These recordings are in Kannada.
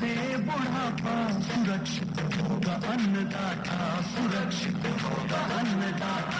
से बुढ़ापा सुरक्षित होगा अन्नदाता सुरक्षित होगा अन्नदाता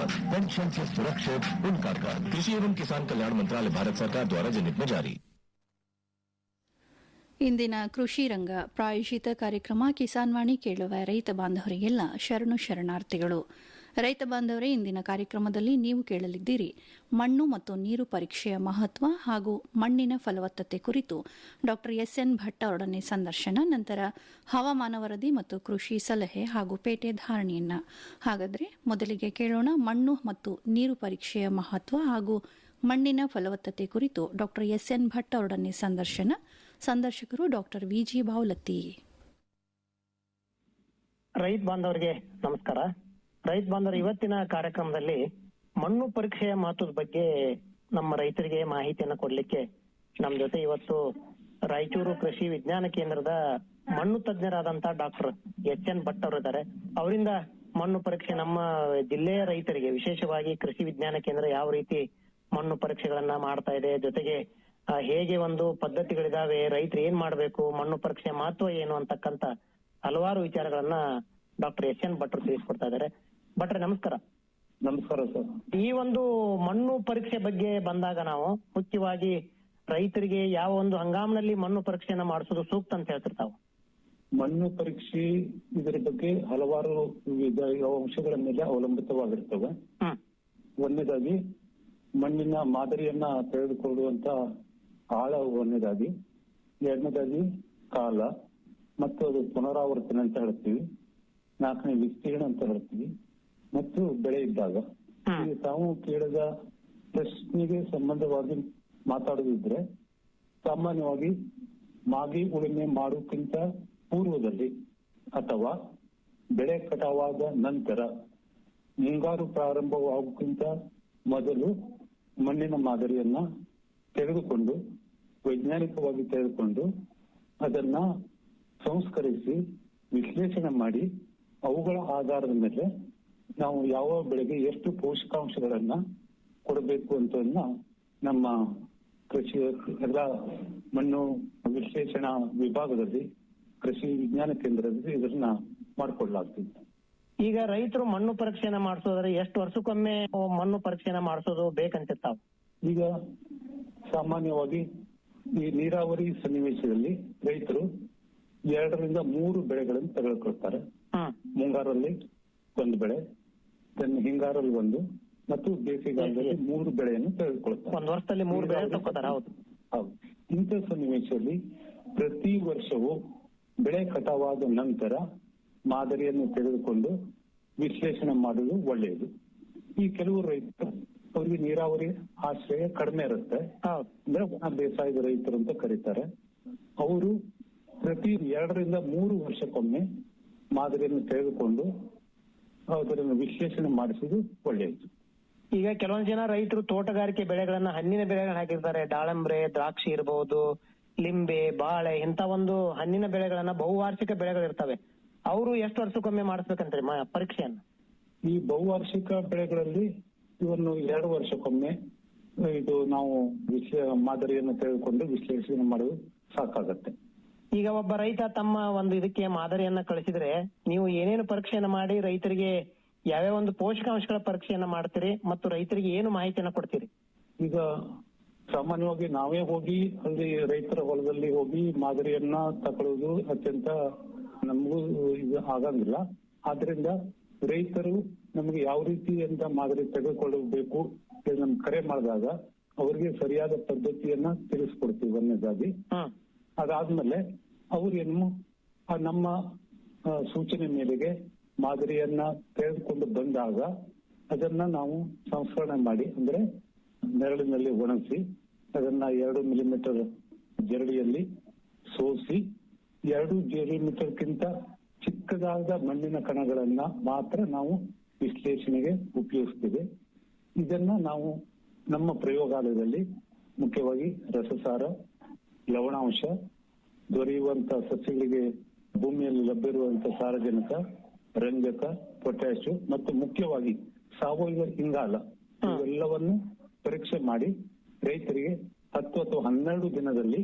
संबल पेंशन से सुरक्षित उनका कर कृषि एवं किसान कल्याण मंत्रालय भारत सरकार द्वारा जनहित में जारी ಇಂದಿನ ಕೃಷಿ ರಂಗ ಪ್ರಾಯೋಜಿತ ಕಾರ್ಯಕ್ರಮ ಕಿಸಾನ್ ವಾಣಿ ಕೇಳುವ ರೈತ ಬಾಂಧವರಿಗೆಲ್ಲ ಶರಣು ಶರಣಾರ್ಥಿಗಳು ರೈತ ಬಾಂಧವರೇ, ಇಂದಿನ ಕಾರ್ಯಕ್ರಮದಲ್ಲಿ ನೀವು ಕೇಳಲಿದ್ದೀರಿ. ಮಣ್ಣು ಮತ್ತು ನೀರು ಪರೀಕ್ಷೆಯ ಮಹತ್ವ ಹಾಗೂ ಮಣ್ಣಿನ ಫಲವತ್ತತೆ ಕುರಿತು ಡಾಕ್ಟರ್ ಎಸ್ ಎನ್ ಭಟ್ ಅವರೊಡನೆ ಸಂದರ್ಶನ, ನಂತರ ಹವಾಮಾನ ವರದಿ ಮತ್ತು ಕೃಷಿ ಸಲಹೆ ಹಾಗೂ ಪೇಟೆ ಧಾರಣೆಯನ್ನ. ಹಾಗಾದರೆ ಮೊದಲಿಗೆ ಕೇಳೋಣ ಮಣ್ಣು ಮತ್ತು ನೀರು ಪರೀಕ್ಷೆಯ ಮಹತ್ವ ಹಾಗೂ ಮಣ್ಣಿನ ಫಲವತ್ತತೆ ಕುರಿತು ಡಾಕ್ಟರ್ ಎಸ್ ಎನ್ ಭಟ್ ಅವರೊಡನೆ ಸಂದರ್ಶನ. ಸಂದರ್ಶಕರು ಡಾಕ್ಟರ್ ವಿಜಿ ಬಾವಲತ್ತಿ. ರೈತ ಬಾಂಧವರಿಗೆ ನಮಸ್ಕಾರ. ರೈತ ಬಾಂಧವರ ಇವತ್ತಿನ ಕಾರ್ಯಕ್ರಮದಲ್ಲಿ ಮಣ್ಣು ಪರೀಕ್ಷೆಯ ಮಹತ್ವದ ಬಗ್ಗೆ ನಮ್ಮ ರೈತರಿಗೆ ಮಾಹಿತಿಯನ್ನ ಕೊಡ್ಲಿಕ್ಕೆ ನಮ್ ಜೊತೆ ಇವತ್ತು ರಾಯಚೂರು ಕೃಷಿ ವಿಜ್ಞಾನ ಕೇಂದ್ರದ ಮಣ್ಣು ತಜ್ಞರಾದಂತ ಡಾಕ್ಟರ್ ಎಚ್ ಎನ್ ಭಟ್ ಅವರು ಇದ್ದಾರೆ ಅವರಿಂದ ಮಣ್ಣು ಪರೀಕ್ಷೆ ನಮ್ಮ ಜಿಲ್ಲೆಯ ರೈತರಿಗೆ, ವಿಶೇಷವಾಗಿ ಕೃಷಿ ವಿಜ್ಞಾನ ಕೇಂದ್ರ ಯಾವ ರೀತಿ ಮಣ್ಣು ಪರೀಕ್ಷೆಗಳನ್ನ ಮಾಡ್ತಾ ಇದೆ, ಜೊತೆಗೆ ಹೇಗೆ ಒಂದು ಪದ್ಧತಿಗಳಿದಾವೆ, ರೈತರು ಏನ್ ಮಾಡ್ಬೇಕು, ಮಣ್ಣು ಪರೀಕ್ಷೆ ಮಹತ್ವ ಏನು ಅಂತಕ್ಕಂತ ಹಲವಾರು ವಿಚಾರಗಳನ್ನ ಡಾಕ್ಟರ್ ಎಸ್ ಎನ್ ಭಟ್ರು ತಿಳಿಸ್ಕೊಡ್ತಾ ಇದ್ದಾರೆ ಭಟ್ರೆ ನಮಸ್ಕಾರ. ನಮಸ್ಕಾರ ಸರ್. ಈ ಒಂದು ಮಣ್ಣು ಪರೀಕ್ಷೆ ಬಗ್ಗೆ ಬಂದಾಗ ನಾವು ಮುಖ್ಯವಾಗಿ ರೈತರಿಗೆ ಯಾವ ಒಂದು ಹಂಗಾಮಿನಲ್ಲಿ ಮಣ್ಣು ಪರೀಕ್ಷೆಯನ್ನ ಮಾಡಿಸೋದು ಸೂಕ್ತ ಅಂತ ಹೇಳ್ತಿರ್ತಾವ ಮಣ್ಣು ಪರೀಕ್ಷೆ ಇದರ ಬಗ್ಗೆ ಹಲವಾರು ವಿವಿಧ ಅಂಶಗಳ ಮೇಲೆ ಅವಲಂಬಿತವಾಗಿರ್ತವೆ. ಒಂದನೇದಾಗಿ ಮಣ್ಣಿನ ಮಾದರಿಯನ್ನ ತೆಗೆದುಕೊಳ್ಳುವಂತ ಆಳ ಒಂದನೇದಾಗಿ ಎರಡನೇದಾಗಿ ಕಾಲ ಮತ್ತು ಅದು ಪುನರಾವರ್ತನೆ ಅಂತ ಹೇಳ್ತೀವಿ. ನಾಲ್ಕನೇ ವಿಸ್ತೀರ್ಣ ಅಂತ ಹೇಳ್ತೀವಿ. ಮತ್ತು ಬೆಳೆ ಇದ್ದಾಗ. ಈಗ ತಾವು ಕೇಳಿದ ಪ್ರಶ್ನೆಗೆ ಸಂಬಂಧವಾಗಿ ಮಾತಾಡೋದಿದ್ರೆ ಸಾಮಾನ್ಯವಾಗಿ ಮಾಗಿ ಉಳುಮೆ ಮಾಡೋಕ್ಕಿಂತ ಪೂರ್ವದಲ್ಲಿ ಅಥವಾ ಬೆಳೆ ಕಟಾವಾದ ನಂತರ ಮುಂಗಾರು ಪ್ರಾರಂಭವಾಗೋಕ್ಕಿಂತ ಮೊದಲು ಮಣ್ಣಿನ ಮಾದರಿಯನ್ನ ತೆಗೆದುಕೊಂಡು ವೈಜ್ಞಾನಿಕವಾಗಿ ತೆಗೆದುಕೊಂಡು ಅದನ್ನ ಸಂಸ್ಕರಿಸಿ ವಿಶ್ಲೇಷಣೆ ಮಾಡಿ ಅವುಗಳ ಆಧಾರದ ಮೇಲೆ ನಾವು ಯಾವ ಬೆಳೆಗೆ ಎಷ್ಟು ಪೋಷಕಾಂಶಗಳನ್ನ ಕೊಡಬೇಕು ಅಂತ ನಮ್ಮ ಕೃಷಿ ಎಲ್ಲ ಮಣ್ಣು ವಿಶ್ಲೇಷಣಾ ವಿಭಾಗದಲ್ಲಿ ಕೃಷಿ ವಿಜ್ಞಾನ ಕೇಂದ್ರದಲ್ಲಿ ಇದನ್ನ ಮಾಡಿಕೊಳ್ಳಲಾಗ್ತಿದೆ ಈಗ ರೈತರು ಮಣ್ಣು ಪರೀಕ್ಷೆಯನ್ನ ಮಾಡಿಸೋದ್ರೆ ಎಷ್ಟು ವರ್ಷಕ್ಕೊಮ್ಮೆ ಮಣ್ಣು ಪರೀಕ್ಷೆಯನ್ನ ಮಾಡಿಸೋದು ಬೇಕಂತಿರ್ತಾವ? ಈಗ ಸಾಮಾನ್ಯವಾಗಿ ಈ ನೀರಾವರಿ ಸನ್ನಿವೇಶದಲ್ಲಿ ರೈತರು ಎರಡರಿಂದ ಮೂರು ಬೆಳೆಗಳನ್ನು ತೆಗೆದುಕೊಳ್ತಾರೆ ಮುಂಗಾರಲ್ಲಿ ಒಂದು ಬೆಳೆ then ಹಿಂಗಾರಲ್ಲಿ ಒಂದು ಮತ್ತು ಬೇಸಿಗೆಗಾಲದಲ್ಲಿ ಮೂರು ಬೆಳೆಯನ್ನು ತೆಗೆದುಕೊಳ್ತಾರೆ ಒಂದು ವರ್ಷದಲ್ಲಿ ಮೂರು ಬೆಳೆ ತಗೋತಾರ? ಹೌದು. ಹೌದು. ಇಂಥ ಸನ್ನಿವೇಶದಲ್ಲಿ ಪ್ರತಿ ವರ್ಷವೂ ಬೆಳೆ ಕಟಾವಾದ ನಂತರ ಮಾದರಿಯನ್ನು ತೆಗೆದುಕೊಂಡು ವಿಶ್ಲೇಷಣೆ ಮಾಡುವುದು ಒಳ್ಳೆಯದು. ಈ ಕೆಲವು ರೈತರು ಅವರಿಗೆ ನೀರಾವರಿ ಆಶ್ರಯ ಕಡಿಮೆ ಇರುತ್ತೆ. ಅಂದ್ರೆ ಒಣ ಬೇಸಾಯದ ರೈತರು ಅಂತ ಕರೀತಾರೆ. ಅವರು ಪ್ರತಿ ಎರಡರಿಂದ ಮೂರು ವರ್ಷಕ್ಕೊಮ್ಮೆ ಮಾದರಿಯನ್ನು ತೆಗೆದುಕೊಂಡು ಅದನ್ನು ವಿಶ್ಲೇಷಣೆ ಮಾಡಿಸುವುದು ಒಳ್ಳೆಯದು. ಈಗ ಕೆಲವೊಂದು ಜನ ರೈತರು ತೋಟಗಾರಿಕೆ ಬೆಳೆಗಳನ್ನ ಹಣ್ಣಿನ ಬೆಳೆಗಳನ್ನ ಹಾಕಿರ್ತಾರೆ. ದಾಳಂಬ್ರೆ ದ್ರಾಕ್ಷಿ ಇರಬಹುದು ಲಿಂಬೆ ಬಾಳೆ ಇಂತ ಒಂದು ಹಣ್ಣಿನ ಬೆಳೆಗಳನ್ನ ಬಹುವಾರ್ಷಿಕ ಬೆಳೆಗಳಿರ್ತವೆ. ಅವರು ಎಷ್ಟು ವರ್ಷಕ್ಕೊಮ್ಮೆ ಮಾಡಿಸ್ಬೇಕಂತ್ರಿ ಪರೀಕ್ಷೆಯನ್ನ? ಈ ಬಹುವಾರ್ಷಿಕ ಬೆಳೆಗಳಲ್ಲಿ ಇವನ್ನು ಎರಡು ವರ್ಷಕ್ಕೊಮ್ಮೆ ಇದು ನಾವು ವಿಶ್ಲೇ ಮಾದರಿಯನ್ನು ತೆಗೆದುಕೊಂಡು ವಿಶ್ಲೇಷಣೆ ಮಾಡಲು ಸಾಕಾಗತ್ತೆ. ಈಗ ಒಬ್ಬ ರೈತ ತಮ್ಮ ಒಂದು ಇದಕ್ಕೆ ಮಾದರಿಯನ್ನ ಕಳಿಸಿದ್ರೆ ನೀವು ಏನೇನು ಪರೀಕ್ಷೆಯನ್ನ ಮಾಡಿ ರೈತರಿಗೆ ಯಾವ್ಯಾವ ಒಂದು ಪೋಷಕಾಂಶಗಳ ಪರೀಕ್ಷೆಯನ್ನ ಮಾಡ್ತೀರಿ ಮತ್ತು ರೈತರಿಗೆ ಏನು ಮಾಹಿತಿಯನ್ನ ಕೊಡ್ತೀರಿ? ಈಗ ಸಾಮಾನ್ಯವಾಗಿ ನಾವೇ ಹೋಗಿ ಅಲ್ಲಿ ರೈತರ ಹೊಲದಲ್ಲಿ ಹೋಗಿ ಮಾದರಿಯನ್ನ ತಗೊಳ್ಳೋದು ಅತ್ಯಂತ ನಮಗೂ ಇದು ಆಗಂಗಿಲ್ಲ. ಆದ್ರಿಂದ ರೈತರು ನಮಗೆ ಯಾವ ರೀತಿ ಅಂತ ಮಾದರಿ ತೆಗೆದುಕೊಳ್ಳಬೇಕು ನಮ್ ಕರೆ ಮಾಡಿದಾಗ ಅವರಿಗೆ ಸರಿಯಾದ ಪದ್ಧತಿಯನ್ನ ತಿಳಿಸ್ಕೊಡ್ತೀವಿ ಒಂದನೇದಾಗಿ ಅದಾದ್ಮೇಲೆ ಅವ್ರೇನು ನಮ್ಮ ಸೂಚನೆ ಮೇರೆಗೆ ಮಾದರಿಯನ್ನ ತೆಗೆದುಕೊಂಡು ಬಂದಾಗ ಅದನ್ನ ನಾವು ಸಂಸ್ಕರಣೆ ಮಾಡಿ, ಅಂದ್ರೆ ನೆರಳಿನಲ್ಲಿ ಒಣಗಿಸಿ, ಅದನ್ನ ಎರಡು ಮಿಲಿಮೀಟರ್ ಜರಡಿಯಲ್ಲಿ ಸೋಸಿ, ಎರಡು ಮಿಲಿಮೀಟರ್ಗಿಂತ ಚಿಕ್ಕದಾದ ಮಣ್ಣಿನ ಕಣಗಳನ್ನ ಮಾತ್ರ ನಾವು ವಿಶ್ಲೇಷಣೆಗೆ ಉಪಯೋಗಿಸ್ತೀವಿ. ಇದನ್ನ ನಾವು ನಮ್ಮ ಪ್ರಯೋಗಾಲಯದಲ್ಲಿ ಮುಖ್ಯವಾಗಿ ರಸಸಾರ, ಲವಣಾಂಶ ದೊರೆಯುವಂತ ಸಸ್ಯಗಳಿಗೆ ಭೂಮಿಯಲ್ಲಿ ಲಭ್ಯವಿರುವಂತಹ ಸಾರಜನಕ ರಂಜಕ ಪೊಟ್ಯಾಶು ಮತ್ತು ಮುಖ್ಯವಾಗಿ ಸಾವಯವ ಇಂಗಾಲ ಇವೆಲ್ಲವನ್ನು ಪರೀಕ್ಷೆ ಮಾಡಿ ರೈತರಿಗೆ ಹತ್ತು ಅಥವಾ ಹನ್ನೆರಡು ದಿನದಲ್ಲಿ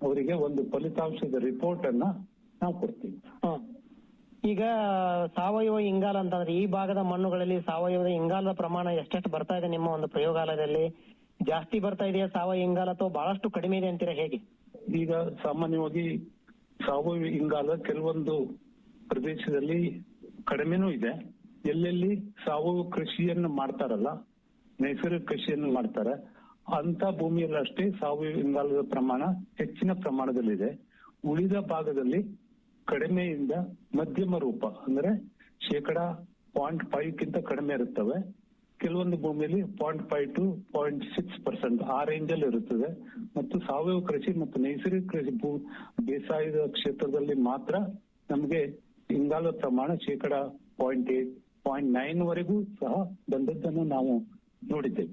ಅವರಿಗೆ ಒಂದು ಫಲಿತಾಂಶದ ರಿಪೋರ್ಟ್ ಅನ್ನ ನಾವು ಕೊಡ್ತೀವಿ. ಈಗ ಸಾವಯವ ಇಂಗಾಲ ಅಂತಂದ್ರೆ ಈ ಭಾಗದ ಮಣ್ಣುಗಳಲ್ಲಿ ಸಾವಯವ ಇಂಗಾಲದ ಪ್ರಮಾಣ ಎಷ್ಟೆಷ್ಟು ಬರ್ತಾ ಇದೆ ನಿಮ್ಮ ಒಂದು ಪ್ರಯೋಗಾಲಯದಲ್ಲಿ? ಜಾಸ್ತಿ ಬರ್ತಾ ಇದೆಯಾ ಸಾವಯವ ಇಂಗಾಲ ಅಥವಾ ಬಹಳಷ್ಟು ಕಡಿಮೆ ಇದೆ ಅಂತೀರಾ ಹೇಗೆ? ಈಗ ಸಾಮಾನ್ಯವಾಗಿ ಸಾವಯವ ಇಂಗಾಲ ಕೆಲವೊಂದು ಪ್ರದೇಶದಲ್ಲಿ ಕಡಿಮೆನೂ ಇದೆ. ಎಲ್ಲೆಲ್ಲಿ ಸಾವಯವ ಕೃಷಿಯನ್ನು ಮಾಡ್ತಾರಲ್ಲ ನೈಸರ್ಗಿಕ ಕೃಷಿಯನ್ನು ಮಾಡ್ತಾರೆ ಅಂತ ಭೂಮಿಯಲ್ಲಿ ಅಷ್ಟೇ ಸಾವಯವ ಇಂಗಾಲದ ಪ್ರಮಾಣ ಹೆಚ್ಚಿನ ಪ್ರಮಾಣದಲ್ಲಿದೆ. ಉಳಿದ ಭಾಗದಲ್ಲಿ ಕಡಿಮೆಯಿಂದ ಮಧ್ಯಮ ರೂಪ, ಅಂದ್ರೆ ಶೇಕಡ ಪಾಯಿಂಟ್ ಫೈವ್ ಕ್ಕಿಂತ ಕಡಿಮೆ ಇರುತ್ತವೆ. ಕೆಲವೊಂದು ಭೂಮಿಯಲ್ಲಿ point five two point six percent ಆ ರೇಂಜ್ ಅಲ್ಲಿ ಇರುತ್ತದೆ. ಮತ್ತು ಸಾವಯವ ಕೃಷಿ ಮತ್ತು ನೈಸರ್ಗಿಕ ಕೃಷಿ ಭೂ, ಬೇಸಾಯದ ಕ್ಷೇತ್ರದಲ್ಲಿ ಮಾತ್ರ ನಮಗೆ ಇಂಗಾಲದ ಪ್ರಮಾಣ ಶೇಕಡ ಪಾಯಿಂಟ್ ಏಟ್ ಪಾಯಿಂಟ್ ನೈನ್ ವರೆಗೂ ಸಹ ಬಂದದ್ದನ್ನು ನಾವು ನೋಡಿದ್ದೇವೆ.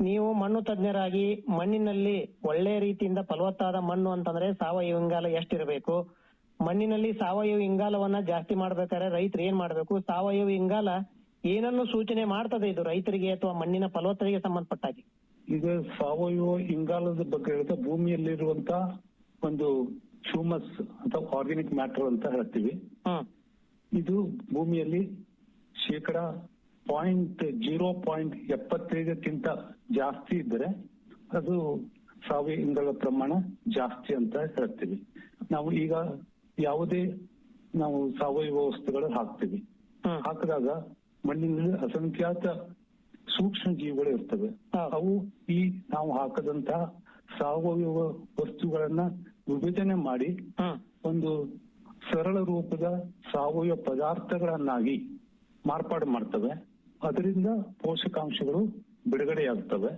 ನೀವು ಮಣ್ಣು ತಜ್ಞರಾಗಿ ಮಣ್ಣಿನಲ್ಲಿ ಒಳ್ಳೆ ರೀತಿಯಿಂದ ಫಲವತ್ತಾದ ಮಣ್ಣು ಅಂತಂದ್ರೆ ಸಾವಯವ ಇಂಗಾಲ ಎಷ್ಟಿರಬೇಕು? ಮಣ್ಣಿನಲ್ಲಿ ಸಾವಯವ ಇಂಗಾಲವನ್ನ ಜಾಸ್ತಿ ಮಾಡ್ಬೇಕಾದ್ರೆ ರೈತರು ಏನ್ ಮಾಡ್ಬೇಕು? ಸಾವಯವ ಇಂಗಾಲ ಏನನ್ನು ಸೂಚನೆ ಮಾಡ್ತದೆ ಇದು ರೈತರಿಗೆ ಅಥವಾ ಮಣ್ಣಿನ ಫಲವತ್ತತೆಗೆ ಸಂಬಂಧಪಟ್ಟಾಗಿ? ಈಗ ಸಾವಯವ ಇಂಗಾಲದ ಬಗ್ಗೆ ಹೇಳಿದ್ರೆ ಭೂಮಿಯಲ್ಲಿರುವಂತ ಒಂದು ಹ್ಯೂಮಸ್ ಅಥವಾ ಆರ್ಗ್ಯಾನಿಕ್ ಮ್ಯಾಟರ್ ಅಂತ ಹೇಳ್ತೀವಿ. ಇದು ಭೂಮಿಯಲ್ಲಿ ಶೇಕಡ ಪಾಯಿಂಟ್ ಜೀರೋ ಪಾಯಿಂಟ್ ಎಪ್ಪತ್ತೈದಕ್ಕಿಂತ ಜಾಸ್ತಿ ಇದ್ದರೆ ಅದು ಸಾವಯವ ಇಂಗಾಲ ಪ್ರಮಾಣ ಜಾಸ್ತಿ ಅಂತ ಹೇಳ್ತೀವಿ. ನಾವು ಈಗ ಯಾವುದೇ ನಾವು ಸಾವಯವ ವಸ್ತುಗಳು ಹಾಕ್ತೀವಿ. ಹಾಕಿದಾಗ ಮಣ್ಣಿನಲ್ಲಿ ಅಸಂಖ್ಯಾತ ಸೂಕ್ಷ್ಮ ಜೀವಿಗಳು ಇರ್ತವೆ. ಅವು ಈ ನಾವು ಹಾಕದಂತಹ ಸಾವಯವ ವಸ್ತುಗಳನ್ನ ವಿಭಜನೆ ಮಾಡಿ ಒಂದು ಸರಳ ರೂಪದ ಸಾವಯವ ಪದಾರ್ಥಗಳನ್ನಾಗಿ ಮಾರ್ಪಾಡು ಮಾಡ್ತವೆ. ಅದರಿಂದ ಪೋಷಕಾಂಶಗಳು ಬಿಡುಗಡೆಯಾಗ್ತವೆ.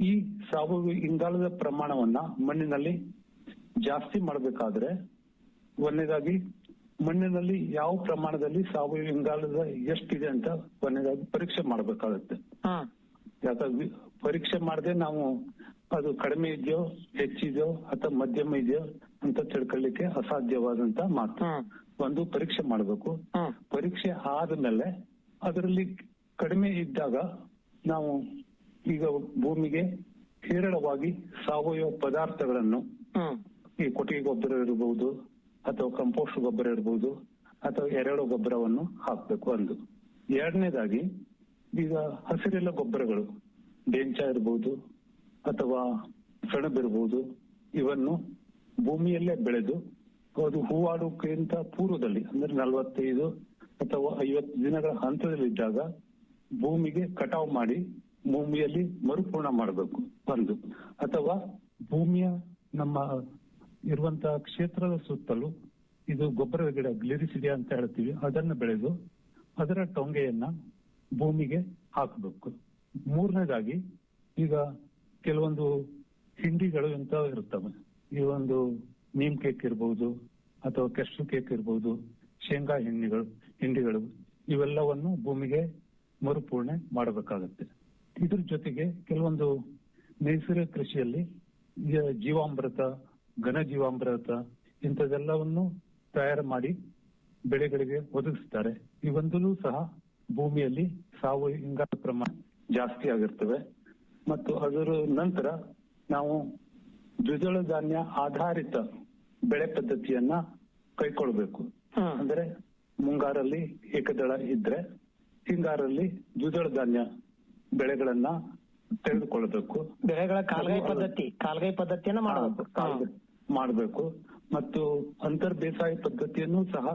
ಈ ಸಾವಯವ ಇಂಗಾಲದ ಪ್ರಮಾಣವನ್ನ ಮಣ್ಣಿನಲ್ಲಿ ಜಾಸ್ತಿ ಮಾಡಬೇಕಾದ್ರೆ ಒಂದನೇದಾಗಿ ಮಣ್ಣಿನಲ್ಲಿ ಯಾವ ಪ್ರಮಾಣದಲ್ಲಿ ಸಾವಯವ ಇಂಗಾಲದ ಎಷ್ಟಿದೆ ಅಂತ ಕೊನೆಗಾಗಿ ಪರೀಕ್ಷೆ ಮಾಡಬೇಕಾಗುತ್ತೆ. ಯಾಕಂದ್ರೆ ಪರೀಕ್ಷೆ ಮಾಡದೆ ನಾವು ಅದು ಕಡಿಮೆ ಇದೆಯೋ ಹೆಚ್ಚಿದೆಯೋ ಅಥವಾ ಮಧ್ಯಮ ಇದೆಯೋ ಅಂತ ತಿಳ್ಕೊಳ್ಳಿಕ್ಕೆ ಅಸಾಧ್ಯವಾದಂತ ಮಾತು. ಒಂದು ಪರೀಕ್ಷೆ ಮಾಡಬೇಕು. ಪರೀಕ್ಷೆ ಆದ್ಮೇಲೆ ಅದರಲ್ಲಿ ಕಡಿಮೆ ಇದ್ದಾಗ ನಾವು ಈಗ ಭೂಮಿಗೆ ಹೇರಳವಾಗಿ ಸಾವಯವ ಪದಾರ್ಥಗಳನ್ನು ಈ ಕೊಟ್ಟಿಗೆ ಗೊಬ್ಬರ ಇರಬಹುದು ಅಥವಾ ಕಂಪೋಸ್ಟ್ ಗೊಬ್ಬರ ಇರಬಹುದು ಅಥವಾ ಎರಡು ಗೊಬ್ಬರವನ್ನು ಹಾಕಬೇಕು ಒಂದು ಎರಡನೇದಾಗಿ, ಈಗ ಹಸಿರೆಲ್ಲ ಗೊಬ್ಬರಗಳು, ಬೆಂಚ ಇರಬಹುದು ಅಥವಾ ಸೆಣಬಿರಬಹುದು ಇವನ್ನು ಭೂಮಿಯಲ್ಲೇ ಬೆಳೆದು ಅದು ಹೂವಾಡೋಕ್ಕಿಂತ ಪೂರ್ವದಲ್ಲಿ, ಅಂದ್ರೆ ನಲವತ್ತೈದು ಅಥವಾ ಐವತ್ತು ದಿನಗಳ ಹಂತದಲ್ಲಿದ್ದಾಗ ಭೂಮಿಗೆ ಕಟಾವು ಮಾಡಿ ಭೂಮಿಯಲ್ಲಿ ಮರುಪೂರ್ಣ ಮಾಡಬೇಕು ಒಂದು ಅಥವಾ ಭೂಮಿಯ ನಮ್ಮ ಇರುವಂತಹ ಕ್ಷೇತ್ರದ ಸುತ್ತಲೂ ಇದು ಗೊಬ್ಬರದ ಗಿಡ ಗ್ಲಿರಿಸಿಡಿಯಾ ಅಂತ ಹೇಳ್ತೀವಿ. ಅದನ್ನು ಬೆಳೆದು ಅದರ ಟೊಂಗೆಯನ್ನ ಭೂಮಿಗೆ ಹಾಕಬೇಕು. ಮೂರನೇದಾಗಿ ಈಗ ಕೆಲವೊಂದು ಹಿಂಡಿಗಳು ಅಂತ ಇರುತ್ತವೆ. ಈ ಒಂದು ನೀಮ್ ಕೇಕ್ ಇರಬಹುದು ಅಥವಾ ಕೆಸ್ಟು ಕೇಕ್ ಇರಬಹುದು ಶೇಂಗಾ ಹಿಂಡಿಗಳು ಹಿಂಡಿಗಳು ಇವೆಲ್ಲವನ್ನು ಭೂಮಿಗೆ ಮರುಪೂರ್ಣೆ ಮಾಡಬೇಕಾಗತ್ತೆ. ಇದ್ರ ಜೊತೆಗೆ ಕೆಲವೊಂದು ನೈಸರ್ಗಿಕ ಕೃಷಿಯಲ್ಲಿ ಈ ಜೀವಾಮೃತ ಇಂಥದೆಲ್ಲವನ್ನು ತಯಾರು ಮಾಡಿ ಬೆಳೆಗಳಿಗೆ ಒದಗಿಸ್ತಾರೆ. ಇವಂದಲೂ ಸಹ ಭೂಮಿಯಲ್ಲಿ ಸಾವು ಇಂಗಾಲ ಪ್ರಮಾಣ ಜಾಸ್ತಿ ಆಗಿರ್ತವೆ. ಮತ್ತು ಅದರ ನಂತರ ನಾವು ದ್ವಿದಳ ಧಾನ್ಯ ಆಧಾರಿತ ಬೆಳೆ ಪದ್ಧತಿಯನ್ನ ಕೈಕೊಳ್ಬೇಕು ಅಂದ್ರೆ ಮುಂಗಾರಲ್ಲಿ ಏಕದಳ ಇದ್ರೆ ಹಿಂಗಾರಲ್ಲಿ ದ್ವಿದಳ ಧಾನ್ಯ ಬೆಳೆಗಳನ್ನ ತೆಗೆದುಕೊಳ್ಬೇಕು ಬೆಳೆಗಳ ಕಾಲ್ಗೈ ಪದ್ಧತಿ ಕಾಲ್ಗೈ ಪದ್ಧತಿಯನ್ನ ಮಾಡಬೇಕು. ಮಾಡಬೇಕು ಮತ್ತು ಅಂತರ್ ಬೇಸಾಯ ಪದ್ಧತಿಯನ್ನು ಸಹ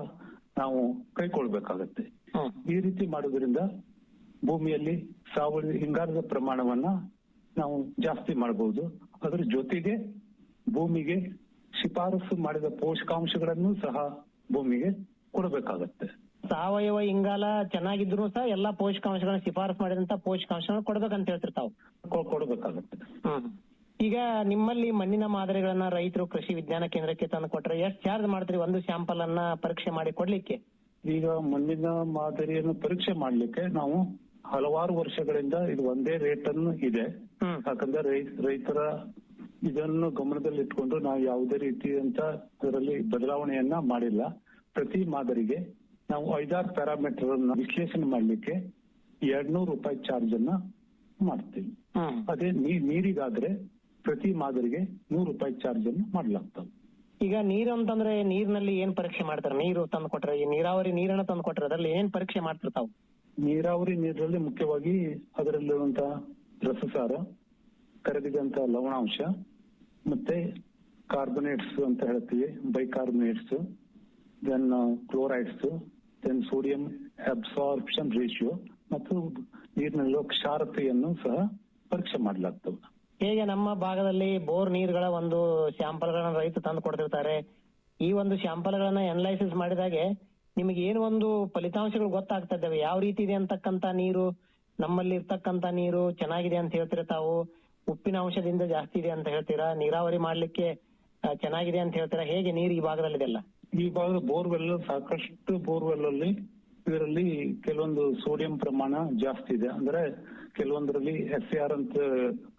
ನಾವು ಕೈಕೊಳ್ಬೇಕಾಗತ್ತೆ ಈ ರೀತಿ ಮಾಡೋದ್ರಿಂದ ಭೂಮಿಯಲ್ಲಿ ಸಾವಯವ ಹಿಂಗಾರದ ಪ್ರಮಾಣವನ್ನ ನಾವು ಜಾಸ್ತಿ ಮಾಡಬಹುದು ಅದರ ಜೊತೆಗೆ ಭೂಮಿಗೆ ಶಿಫಾರಸು ಮಾಡಿದ ಪೋಷಕಾಂಶಗಳನ್ನು ಸಹ ಭೂಮಿಗೆ ಕೊಡಬೇಕಾಗತ್ತೆ. ಸಾವಯವ ಇಂಗಾಲ ಚೆನ್ನಾಗಿದ್ರು ಸಹ ಎಲ್ಲಾ ಪೋಷಕಾಂಶಗಳನ್ನ ಶಿಫಾರಸು ಮಾಡಿದಂತ ಪೋಷಕಾಂಶಗಳನ್ನ ಕೊಡ್ಬೇಕಂತ ಹೇಳ್ತಿರ್ತಾವ್. ಕೊಡ್ಬೇಕಾಗತ್ತೆ. ಕೊಡಬೇಕಾಗತ್ತೆ ಈಗ ನಿಮ್ಮಲ್ಲಿ ಮಣ್ಣಿನ ಮಾದರಿಗಳನ್ನ ರೈತರು ಕೃಷಿ ವಿಜ್ಞಾನ ಕೇಂದ್ರಕ್ಕೆ ತಂದು ಕೊಟ್ರೆ ಎಷ್ಟು ಚಾರ್ಜ್ ಮಾಡ್ತೀರಿ ಒಂದು ಸ್ಯಾಂಪಲ್ ಅನ್ನ ಪರೀಕ್ಷೆ ಮಾಡಿ ಕೊಡ್ಲಿಕ್ಕೆ? ಈಗ ಮಣ್ಣಿನ ಮಾದರಿಯನ್ನು ಪರೀಕ್ಷೆ ಮಾಡ್ಲಿಕ್ಕೆ ನಾವು ಹಲವಾರು ವರ್ಷಗಳಿಂದ ಇದು ಒಂದೇ ರೇಟ್ ಅನ್ನು ಇದೆ. ಯಾಕಂದ್ರೆ ರೈತರ ಇದನ್ನು ಗಮನದಲ್ಲಿ ಇಟ್ಕೊಂಡು ನಾವು ಯಾವುದೇ ರೀತಿಯಂತ ಅದರಲ್ಲಿ ಬದಲಾವಣೆಯನ್ನ ಮಾಡಿಲ್ಲ. ಪ್ರತಿ ಮಾದರಿಗೆ ನಾವು ಐದಾರು ಪ್ಯಾರಾಮೀಟರ್ ಅನ್ನ ವಿಶ್ಲೇಷಣೆ ಮಾಡ್ಲಿಕ್ಕೆ ಎರಡ್ನೂರು ರೂಪಾಯಿ ಚಾರ್ಜ್ ಅನ್ನ ಮಾಡ್ತೀವಿ ಅದೇ ನೀರಿಗಾದ್ರೆ ಪ್ರತಿ ಮಾದರಿಗೆ ನೂರು ರೂಪಾಯಿ ಚಾರ್ಜ್ ಅನ್ನು ಮಾಡಲಾಗ್ತದೆ. ಈಗ ನೀರು ಅಂತಂದ್ರೆ ನೀರಿನಲ್ಲಿ ಏನ್ ಪರೀಕ್ಷೆ ಮಾಡ್ತಾರೆ? ನೀರು ತಂದು ಕೊಟ್ರೆ ಈ ನೀರಾವರಿ ನೀರನ್ನ ತಂದು ಕೊಟ್ರೆ ಅದರಲ್ಲಿ ಏನ್ ಪರೀಕ್ಷೆ ಮಾಡ್ತಿರ್ತಾವ? ನೀರಾವರಿ ನೀರಲ್ಲಿ ಮುಖ್ಯವಾಗಿ ಅದರಲ್ಲಿರುವಂತಹ ರಸಸಾರ ಕರೆದಿದಂತ ಲವಣಾಂಶ ಮತ್ತೆ ಕಾರ್ಬೊನೇಟ್ಸ್ ಅಂತ ಹೇಳ್ತೀವಿ bicarbonates then chlorides then sodium absorption ratio ಮತ್ತು ನೀರಿನಲ್ಲಿರುವ ಕ್ಷಾರತೆಯನ್ನು ಸಹ ಪರೀಕ್ಷೆ ಮಾಡಲಾಗ್ತದೆ. ಹೇಗೆ ನಮ್ಮ ಭಾಗದಲ್ಲಿ ಬೋರ್ ನೀರುಗಳ ಒಂದು ಸ್ಯಾಂಪಲ್ ಗಳನ್ನ ರೈತ ತಂದು ಕೊಡ್ತಿರ್ತಾರೆ. ಈ ಒಂದು ಸ್ಯಾಂಪಲ್ ಗಳನ್ನ ಅನಲೈಸಿಸ್ ಮಾಡಿದಾಗ ನಿಮಗೆ ಏನು ಒಂದು ಫಲಿತಾಂಶಗಳು ಗೊತ್ತಾಗ್ತಾ ಇದ್ದಾವೆ ಯಾವ ರೀತಿ ಇದೆ ಅಂತಕ್ಕಂತ ನೀರು, ನಮ್ಮಲ್ಲಿ ಇರ್ತಕ್ಕಂತ ನೀರು ಚೆನ್ನಾಗಿದೆ ಅಂತ ಹೇಳ್ತೀರಾ ತಾವು? ಉಪ್ಪಿನ ಅಂಶದಿಂದ ಜಾಸ್ತಿ ಇದೆ ಅಂತ ಹೇಳ್ತೀರಾ? ನೀರಾವರಿ ಮಾಡ್ಲಿಕ್ಕೆ ಚೆನ್ನಾಗಿದೆ ಅಂತ ಹೇಳ್ತೀರಾ? ಹೇಗೆ ನೀರು ಈ ಭಾಗದಲ್ಲಿದೆಲ್ಲ ಈ ಭಾಗದ ಬೋರ್ವೆಲ್ ಸಾಕಷ್ಟು ಬೋರ್ವೆಲ್ ಅಲ್ಲಿ ಇದರಲ್ಲಿ ಕೆಲವೊಂದು ಸೋಡಿಯಂ ಪ್ರಮಾಣ ಜಾಸ್ತಿ ಇದೆ. ಅಂದ್ರೆ ಕೆಲವೊಂದರಲ್ಲಿ ಎಸ್ ಆರ್ ಅಂತ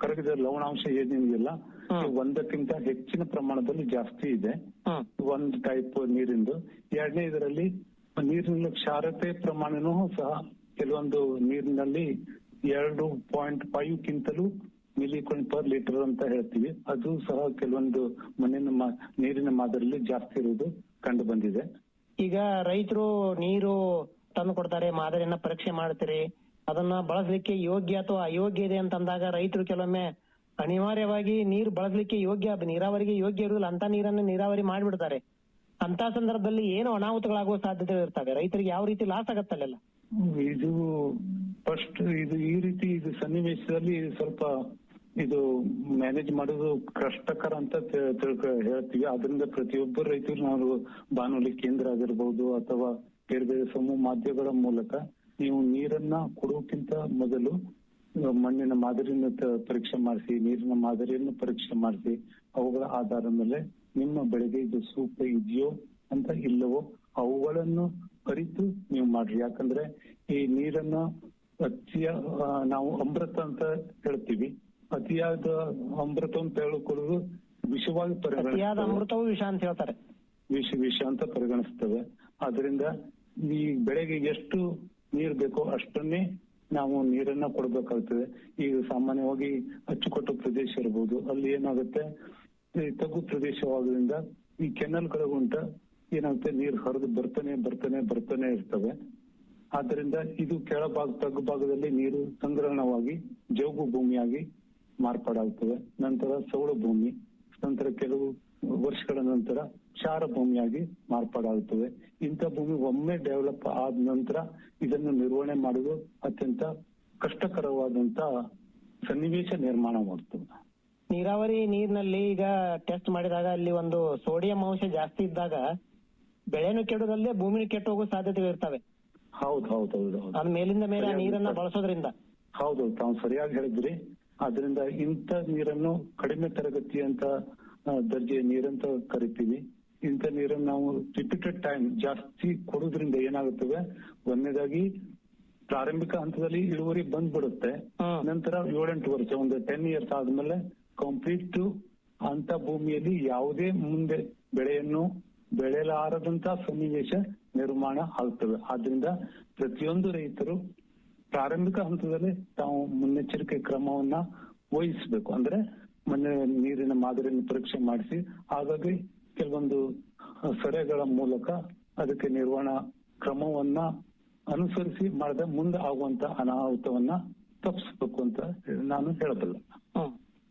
ಕರಗಿದ ಲವಣಾಂಶ ಏನಿದೆಯಲ್ಲ ಒಂದಕ್ಕಿಂತ ಹೆಚ್ಚಿನ ಪ್ರಮಾಣದಲ್ಲಿ ಜಾಸ್ತಿ ಇದೆ. ಒಂದ್ ಒಂದು ಟೈಪ್ ನೀರಿಂದು. ಎರಡನೇ ಇದರಲ್ಲಿ ನೀರಿನ ಕ್ಷಾರತೆ ಪ್ರಮಾಣನೂ ಸಹ ಕೆಲವೊಂದು ನೀರಿನಲ್ಲಿ ಎರಡು ಪಾಯಿಂಟ್ ಫೈವ್ ಕಿಂತಲೂ ಮಿಲಿಕೊಂಡ್ ಪರ್ ಲೀಟರ್ ಅಂತ ಹೇಳ್ತೀವಿ. ಅದು ಸಹ ಕೆಲವೊಂದು ಮಣ್ಣಿನ ನೀರಿನ ಮಾದರಿಯಲ್ಲಿ ಜಾಸ್ತಿ ಇರುವುದು ಕಂಡು ಬಂದಿದೆ. ಈಗ ರೈತರು ನೀರು ತಂದು ಕೊಡ್ತಾರೆ, ಮಾದರಿಯನ್ನ ಪರೀಕ್ಷೆ ಮಾಡ್ತೀರಿ. ಅದನ್ನ ಬಳಸಲಿಕ್ಕೆ ಯೋಗ್ಯ ಅಥವಾ ಅಯೋಗ್ಯ ಇದೆ ಅಂತ ಅಂದಾಗ ರೈತರು ಕೆಲವೊಮ್ಮೆ ಅನಿವಾರ್ಯವಾಗಿ ನೀರು ಬಳಸಲಿಕ್ಕೆ ಯೋಗ್ಯ ನೀರಾವರಿಗೆ ಯೋಗ್ಯ ಇರುವುದಿಲ್ಲ ಅಂತ ನೀರನ್ನು ನೀರಾವರಿ ಮಾಡಿಬಿಡ್ತಾರೆ. ಅಂತ ಸಂದರ್ಭದಲ್ಲಿ ಏನು ಅನಾಹುತಗಳಾಗುವ ಸಾಧ್ಯತೆಗಳು ಇರ್ತವೆ. ರೈತರಿಗೆ ಯಾವ ರೀತಿ ಲಾಸ್ ಆಗತ್ತಲ್ಲ ಇದು ಫಸ್ಟ್ ಇದು ಈ ರೀತಿ ಇದು ಸನ್ನಿವೇಶದಲ್ಲಿ ಸ್ವಲ್ಪ ಇದು ಮ್ಯಾನೇಜ್ ಮಾಡೋದು ಕಷ್ಟಕರ ಅಂತ ತಿಳ್ಕ, ಹೇಳ್ತೀವಿ. ಅದರಿಂದ ಪ್ರತಿಯೊಬ್ಬರು ರೈತರು ನಾವು ಬಾನುಲಿ ಕೇಂದ್ರ ಆಗಿರ್ಬಹುದು ಅಥವಾ ಬೇರೆ ಬೇರೆ ಸಮೂಹ ಮಾಧ್ಯಮಗಳ ಮೂಲಕ ನೀವು ನೀರನ್ನ ಕೊಡೋಕ್ಕಿಂತ ಮೊದಲು ಮಣ್ಣಿನ ಮಾದರಿಯನ್ನು ಪರೀಕ್ಷೆ ಮಾಡಿಸಿ ನೀರಿನ ಮಾದರಿಯನ್ನು ಪರೀಕ್ಷೆ ಮಾಡಿಸಿ ಅವುಗಳ ಆಧಾರದ ಮೇಲೆ ನಿಮ್ಮ ಬೆಳೆಗೆ ಇದು ಸೂಕ್ತ ಇದೆಯೋ ಅಂತ ಇಲ್ಲವೋ ಅವುಗಳನ್ನು ಅರಿತು ನೀವು ಮಾಡ್ರಿ. ಯಾಕಂದ್ರೆ ಈ ನೀರನ್ನ ಅತಿಯ ನಾವು ಅಮೃತ ಅಂತ ಹೇಳ್ತೀವಿ. ಅತಿಯಾದ ಅಮೃತ ಅಂತ ಹೇಳಿಕೊಳ್ಳೋದು ವಿಷವಾಗಿ ಪರಿಗಣ ಪರಿಗಣಿಸ್ತೇವೆ ಅಮೃತವು ವಿಷ ಅಂತ ಹೇಳ್ತಾರೆ. ವಿಷ ವಿಷ ಅಂತ ಪರಿಗಣಿಸ್ತೇವೆ ಆದ್ರಿಂದ ಈ ಬೆಳೆಗೆ ಎಷ್ಟು ನೀರು ಬೇಕೋ ಅಷ್ಟನ್ನೇ ನಾವು ನೀರನ್ನ ಕೊಡಬೇಕಾಗ್ತದೆ. ಈಗ ಸಾಮಾನ್ಯವಾಗಿ ಅಚ್ಚುಕಟ್ಟು ಪ್ರದೇಶ ಇರಬಹುದು ಅಲ್ಲಿ ಏನಾಗುತ್ತೆ? ತಗ್ಗು ಪ್ರದೇಶವಾಗುದರಿಂದ ಈ ಕೆನಲ್ ಕಳಗುಂಟ ಏನಾಗುತ್ತೆ? ನೀರು ಹರಿದು ಬರ್ತಾನೆ ಬರ್ತಾನೆ ಬರ್ತಾನೆ ಇರ್ತವೆ. ಆದ್ದರಿಂದ ಇದು ಕೆಳಭಾಗ, ತಗ್ಗು ಭಾಗದಲ್ಲಿ ನೀರು ಸಂಗ್ರಹಣವಾಗಿ ಜೌಗು ಭೂಮಿಯಾಗಿ ಮಾರ್ಪಾಡಾಗ್ತದೆ ನಂತರ ಸೌಳ ಭೂಮಿ, ನಂತರ ಕೆಲವು ವರ್ಷಗಳ ನಂತರ ಕ್ಷಾರ ಭೂಮಿಯಾಗಿ ಮಾರ್ಪಾಡಾಗುತ್ತದೆ. ಇಂಥ ಭೂಮಿ ಒಮ್ಮೆ ಡೆವಲಪ್ ಆದ ನಂತರ ಇದನ್ನು ನಿರ್ವಹಣೆ ಮಾಡುವುದು ಅತ್ಯಂತ ಕಷ್ಟಕರವಾದಂತ ಸನ್ನಿವೇಶ ನಿರ್ಮಾಣ ಮಾಡ್ತದೆ ನೀರಾವರಿ ನೀರಿನಲ್ಲಿ ಈಗ ಟೆಸ್ಟ್ ಮಾಡಿದಾಗ ಅಲ್ಲಿ ಒಂದು ಸೋಡಿಯಂ ಅಂಶ ಜಾಸ್ತಿ ಇದ್ದಾಗ ಬೆಳೆನು ಕೆಡೋದಲ್ಲದೆ ಭೂಮಿನ ಕೆಟ್ಟು ಹೋಗೋ ಸಾಧ್ಯತೆಗಳು ಇರ್ತವೆ. ಹೌದು ಹೌದು ಹೌದು ಹೌದು. ಅದ್ ಮೇಲಿಂದ ಮೇಲೆ ನೀರನ್ನ ಬಳಸೋದ್ರಿಂದ. ಹೌದು ತಾವು ಸರಿಯಾಗಿ ಹೇಳಿದ್ರಿ. ಅದರಿಂದ ಇಂಥ ನೀರನ್ನು ಕಡಿಮೆ ತರಗತಿ ಅಂತ ದರ್ಜೆಯ ನೀರಂತ ಕರಿತೀವಿ. ಇಂಥ ನೀರನ್ನು ನಾವು ರಿಪೀಟೆಡ್ ಟೈಮ್ ಜಾಸ್ತಿ ಕೊಡೋದ್ರಿಂದ ಏನಾಗುತ್ತದೆ? ಒಂದನೇದಾಗಿ ಪ್ರಾರಂಭಿಕ ಹಂತದಲ್ಲಿ ಇಳುವರಿ ಬಂದ್ಬಿಡುತ್ತೆ. ನಂತರ ಏಳೆಂಟು ವರ್ಷ ಒಂದು ಟೆನ್ ಇಯರ್ಸ್ ಆದ್ಮೇಲೆ ಕಂಪ್ಲೀಟ್ ಅಂತ ಭೂಮಿಯಲ್ಲಿ ಯಾವುದೇ ಮುಂದೆ ಬೆಳೆಯನ್ನು ಬೆಳೆಯಲಾರದಂತ ಸನ್ನಿವೇಶ ನಿರ್ಮಾಣ ಆಗ್ತವೆ ಆದ್ರಿಂದ ಪ್ರತಿಯೊಂದು ರೈತರು ಪ್ರಾರಂಭಿಕ ಹಂತದಲ್ಲಿ ತಾವು ಮುನ್ನೆಚ್ಚರಿಕೆ ಕ್ರಮವನ್ನ ವಹಿಸಬೇಕು. ಅಂದ್ರೆ ಮೊನ್ನೆ ನೀರಿನ ಮಾದರಿಯನ್ನು ಪರೀಕ್ಷೆ ಮಾಡಿಸಿ ಹಾಗಾಗಿ ಕೆಲವೊಂದು ಸೆರೆಗಳ ಮೂಲಕ ಅದಕ್ಕೆ ನಿರ್ವಹಣಾ ಕ್ರಮವನ್ನ ಅನುಸರಿಸಿ ಮಾಡಿದ ಮುಂದೆ ಆಗುವಂತ ಅನಾಹುತವನ್ನ ತಪ್ಪಿಸಬೇಕು ಅಂತ ನಾನು ಹೇಳಬಲ್ಲ.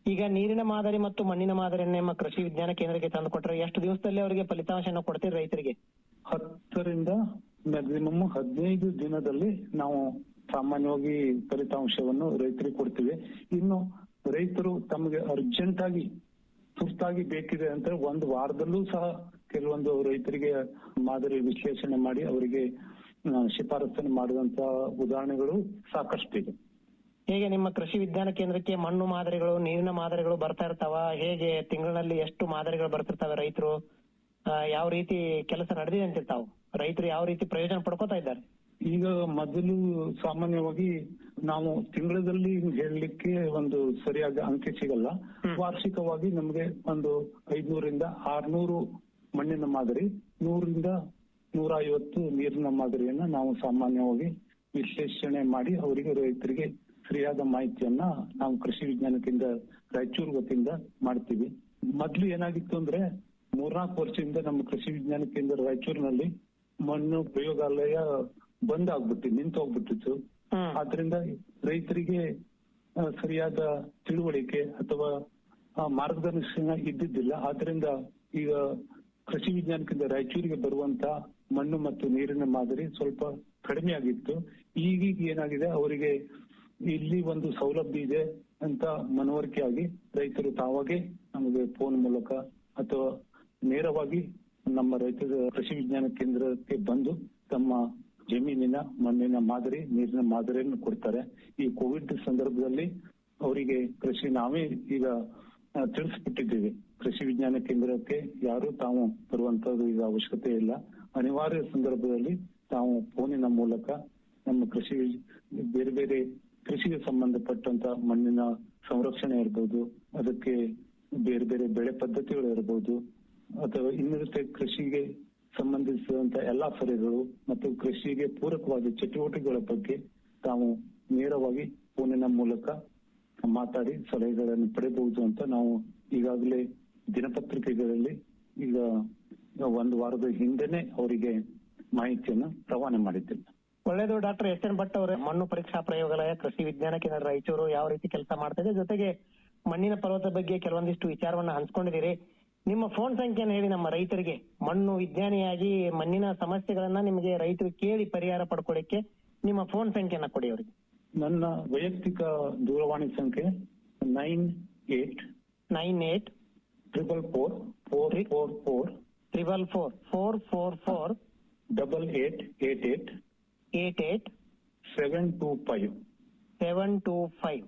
ಈಗ ನೀರಿನ ಮಾದರಿ ಮತ್ತು ಮಣ್ಣಿನ ಮಾದರಿಯನ್ನ ನಿಮ್ಮ ಕೃಷಿ ವಿಜ್ಞಾನ ಕೇಂದ್ರಕ್ಕೆ ತಂದು ಕೊಟ್ಟರೆ ಎಷ್ಟು ದಿವಸದಲ್ಲಿ ಅವರಿಗೆ ಫಲಿತಾಂಶನ ಕೊಡ್ತೀರಿ ರೈತರಿಗೆ? ಹತ್ತರಿಂದ ಮ್ಯಾಕ್ಸಿಮಮ್ ಹದಿನೈದು ದಿನದಲ್ಲಿ ನಾವು ಸಾಮಾನ್ಯವಾಗಿ ಫಲಿತಾಂಶವನ್ನು ರೈತರಿಗೆ ಕೊಡ್ತೀವಿ. ಇನ್ನು ರೈತರು ತಮಗೆ ಅರ್ಜೆಂಟ್ ಆಗಿ ತುರ್ತಾಗಿ ಬೇಕಿದೆ ಅಂತ ಒಂದು ವಾರದಲ್ಲೂ ಸಹ ಕೆಲವೊಂದು ರೈತರಿಗೆ ಮಾದರಿ ವಿಶ್ಲೇಷಣೆ ಮಾಡಿ ಅವರಿಗೆ ಶಿಫಾರಸನ್ನು ಮಾಡುವಂತ ಉದಾಹರಣೆಗಳು ಸಾಕಷ್ಟಿದೆ ಹೇಗೆ ನಿಮ್ಮ ಕೃಷಿ ವಿಜ್ಞಾನ ಕೇಂದ್ರಕ್ಕೆ ಮಣ್ಣು ಮಾದರಿಗಳು, ನೀರಿನ ಮಾದರಿಗಳು ಬರ್ತಾ ಇರ್ತಾವ? ಹೇಗೆ ತಿಂಗಳಲ್ಲಿ ಎಷ್ಟು ಮಾದರಿಗಳು ಬರ್ತಿರ್ತಾವೆ ರೈತರು? ಯಾವ ರೀತಿ ಕೆಲಸ ನಡೆದಿದೆ ಅಂತಿರ್ತಾವ? ರೈತರು ಯಾವ ರೀತಿ ಪ್ರಯೋಜನ ಪಡ್ಕೋತಾ ಇದ್ದಾರೆ? ಈಗ ಮೊದಲು ಸಾಮಾನ್ಯವಾಗಿ ನಾವು ತಿಂಗಳಲ್ಲಿ ಹೇಳಲಿಕ್ಕೆ ಒಂದು ಸರಿಯಾದ ಅಂಕೆ ಸಿಗಲ್ಲ. ವಾರ್ಷಿಕವಾಗಿ ನಮಗೆ ಒಂದು ಐದ್ನೂರಿಂದ ಆರ್ನೂರು ಮಣ್ಣಿನ ಮಾದರಿ ನೂರಿಂದ ನೂರ ಐವತ್ತು ನೀರಿನ ಮಾದರಿಯನ್ನ ನಾವು ಸಾಮಾನ್ಯವಾಗಿ ವಿಶ್ಲೇಷಣೆ ಮಾಡಿ ಅವರಿಗೆ ರೈತರಿಗೆ ಸರಿಯಾದ ಮಾಹಿತಿಯನ್ನ ನಾವು ಕೃಷಿ ವಿಜ್ಞಾನ ಕೇಂದ್ರ ರಾಯಚೂರು ವತಿಯಿಂದ ಮಾಡ್ತೀವಿ. ಮೊದ್ಲು ಏನಾಗಿತ್ತು ಅಂದ್ರೆ ಮೂರ್ನಾಲ್ಕು ವರ್ಷದಿಂದ ನಮ್ಮ ಕೃಷಿ ವಿಜ್ಞಾನ ಕೇಂದ್ರ ರಾಯಚೂರಿನಲ್ಲಿ ಮಣ್ಣು ಪ್ರಯೋಗಾಲಯ ಬಂದ್ ಆಗ್ಬಿಟ್ಟು ನಿಂತೋಗ್ಬಿಟ್ಟಿತ್ತು ಆದ್ರಿಂದ ರೈತರಿಗೆ ಸರಿಯಾದ ತಿಳುವಳಿಕೆ ಅಥವಾ ಮಾರ್ಗದರ್ಶನ ಇದ್ದಿದ್ದಿಲ್ಲ. ಆದ್ರಿಂದ ಈಗ ಕೃಷಿ ವಿಜ್ಞಾನ ಕೇಂದ್ರ ರಾಯಚೂರಿಗೆ ಬರುವಂತ ಮಣ್ಣು ಮತ್ತು ನೀರಿನ ಮಾದರಿ ಸ್ವಲ್ಪ ಕಡಿಮೆ ಆಗಿತ್ತು. ಈಗೀಗ ಏನಾಗಿದೆ ಅವರಿಗೆ ಇಲ್ಲಿ ಒಂದು ಸೌಲಭ್ಯ ಇದೆ ಅಂತ ಮನವರಿಕೆ ಆಗಿ ರೈತರು ತಾವಾಗೆ ನಮಗೆ ಫೋನ್ ಮೂಲಕ ಅಥವಾ ನೇರವಾಗಿ ನಮ್ಮ ರೈತರ ಕೃಷಿ ವಿಜ್ಞಾನ ಕೇಂದ್ರಕ್ಕೆ ಬಂದು ತಮ್ಮ ಜಮೀನಿನ, ಮಣ್ಣಿನ ಮಾದರಿ, ನೀರಿನ ಮಾದರಿಯನ್ನು ಕೊಡ್ತಾರೆ. ಈ ಕೋವಿಡ್ ಸಂದರ್ಭದಲ್ಲಿ ಅವರಿಗೆ ಕೃಷಿ ನಾವೇ ಈಗ ತಿಳಿಸ್ಬಿಟ್ಟಿದ್ದೀವಿ. ಕೃಷಿ ವಿಜ್ಞಾನ ಕೇಂದ್ರಕ್ಕೆ ಯಾರು ತಾವು ಬರುವಂತದ್ದು ಈಗ ಅವಶ್ಯಕತೆ ಇಲ್ಲ. ಅನಿವಾರ್ಯ ಸಂದರ್ಭದಲ್ಲಿ ತಾವು ಫೋನಿನ ಮೂಲಕ ನಮ್ಮ ಕೃಷಿ, ಬೇರೆ ಬೇರೆ ಕೃಷಿಗೆ ಸಂಬಂಧಪಟ್ಟಂತ ಮಣ್ಣಿನ ಸಂರಕ್ಷಣೆ ಇರ್ಬೋದು, ಅದಕ್ಕೆ ಬೇರೆ ಬೇರೆ ಬೆಳೆ ಪದ್ಧತಿಗಳು ಇರ್ಬೋದು, ಅಥವಾ ಇನ್ನಿರುತ್ತೆ ಕೃಷಿಗೆ ಸಂಬಂಧಿಸಿದಂತ ಎಲ್ಲಾ ಸಲಹೆಗಳು ಮತ್ತು ಕೃಷಿಗೆ ಪೂರಕವಾದ ಚಟುವಟಿಕೆಗಳ ಬಗ್ಗೆ ತಾವು ನೇರವಾಗಿ ಫೋನಿನ ಮೂಲಕ ಮಾತಾಡಿ ಸಲಹೆಗಳನ್ನು ಪಡೆಯಬಹುದು ಅಂತ ನಾವು ಈಗಾಗಲೇ ದಿನಪತ್ರಿಕೆಗಳಲ್ಲಿ ಈಗ ಒಂದು ವಾರದ ಹಿಂದೆನೆ ಅವರಿಗೆ ಮಾಹಿತಿಯನ್ನು ರವಾನೆ ಮಾಡಿದ್ದೇನೆ. ಒಳ್ಳೇದು ಡಾಕ್ಟರ್, ಎಸ್ ಎನ್ ಭಟ್ ಅವರ, ಮಣ್ಣು ಪರೀಕ್ಷಾ ಪ್ರಯೋಗಾಲಯ, ಕೃಷಿ ವಿಜ್ಞಾನ ಕೇಂದ್ರ ರಾಯಚೂರು ಯಾವ ರೀತಿ ಕೆಲಸ ಮಾಡ್ತಾ ಇದೆ ಜೊತೆಗೆ ಮಣ್ಣಿನ ಪರ್ವತ ಬಗ್ಗೆ ಕೆಲವೊಂದಿಷ್ಟು ವಿಚಾರವನ್ನ ಹಂಚ್ಕೊಂಡಿದ್ದೀರಿ. ನಿಮ್ಮ ಫೋನ್ ಸಂಖ್ಯೆಯನ್ನು ಹೇಳಿ ನಮ್ಮ ರೈತರಿಗೆ. ಮಣ್ಣು ವಿಜ್ಞಾನಿಯಾಗಿ ಮಣ್ಣಿನ ಸಮಸ್ಯೆಗಳನ್ನ ನಿಮಗೆ ರೈತರು ಕೇಳಿ ಪರಿಹಾರ ಪಡ್ಕೊಳ್ಳಿಕ್ಕೆ ನಿಮ್ಮ ಫೋನ್ ಸಂಖ್ಯೆಯನ್ನ ಕೊಡಿ ಅವರಿಗೆ. ನನ್ನ ವೈಯಕ್ತಿಕ ದೂರವಾಣಿ ಸಂಖ್ಯೆ nine eight nine eight triple four four four four triple four four four four double eight eight eight eight eight seven two five. Seven two five.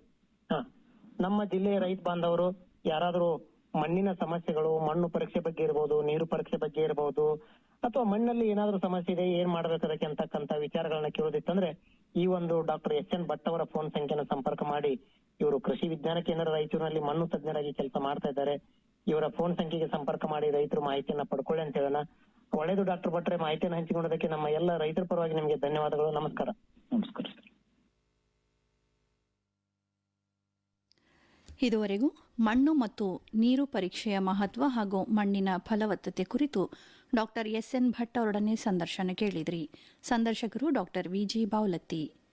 ನಮ್ಮ ಜಿಲ್ಲೆಯ ರೈತ ಬಾಂಧವರು ಯಾರಾದರೂ ಮಣ್ಣಿನ ಸಮಸ್ಯೆಗಳು, ಮಣ್ಣು ಪರೀಕ್ಷೆ ಬಗ್ಗೆ ಇರಬಹುದು ನೀರು ಪರೀಕ್ಷೆ ಬಗ್ಗೆ ಇರಬಹುದು ಅಥವಾ ಮಣ್ಣಲ್ಲಿ ಏನಾದ್ರೂ ಸಮಸ್ಯೆ ಇದೆ, ಏನ್ ಮಾಡ್ಬೇಕು ಅದಕ್ಕೆ ಅಂತಕ್ಕಂತ ವಿಚಾರಗಳನ್ನ ಕೇಳೋದಿತ್ತಂದ್ರೆ ಈ ಒಂದು ಡಾಕ್ಟರ್ ಎಸ್ ಎನ್ ಭಟ್ ಅವರ ಫೋನ್ ಸಂಖ್ಯೆನ ಸಂಪರ್ಕ ಮಾಡಿ, ಇವರು ಕೃಷಿ ವಿಜ್ಞಾನ ಕೇಂದ್ರ ರಾಯಚೂರಿನಲ್ಲಿ ಮಣ್ಣು ತಜ್ಞರಾಗಿ ಕೆಲಸ ಮಾಡ್ತಾ ಇದ್ದಾರೆ ಇವರ ಫೋನ್ ಸಂಖ್ಯೆಗೆ ಸಂಪರ್ಕ ಮಾಡಿ ರೈತರು ಮಾಹಿತಿಯನ್ನ ಪಡ್ಕೊಳ್ಳಿ ಅಂತ ಹೇಳೋಣ. ಒಳ್ಳೇದು ಡಾಕ್ಟರ್ ಭಟ್ರೆ, ಮಾಹಿತಿಯನ್ನು ಹಂಚಿಕೊಂಡೋದಕ್ಕೆ ನಮ್ಮ ಎಲ್ಲ ರೈತರ ಪರವಾಗಿ ನಿಮಗೆ ಧನ್ಯವಾದಗಳು. ನಮಸ್ಕಾರ. ನಮಸ್ಕಾರ ಇದುವರೆಗೂ ಮಣ್ಣು ಮತ್ತು ನೀರು ಪರೀಕ್ಷೆಯ ಮಹತ್ವ ಹಾಗೂ ಮಣ್ಣಿನ ಫಲವತ್ತತೆ ಕುರಿತು ಡಾಕ್ಟರ್ ಎಸ್ ಎನ್ ಭಟ್ ಅವರೊಡನೆ ಸಂದರ್ಶನ ಕೇಳಿದ್ರಿ. ಸಂದರ್ಶಕರು ಡಾಕ್ಟರ್ ವಿಜಿ ಬಾವಲತ್ತಿ.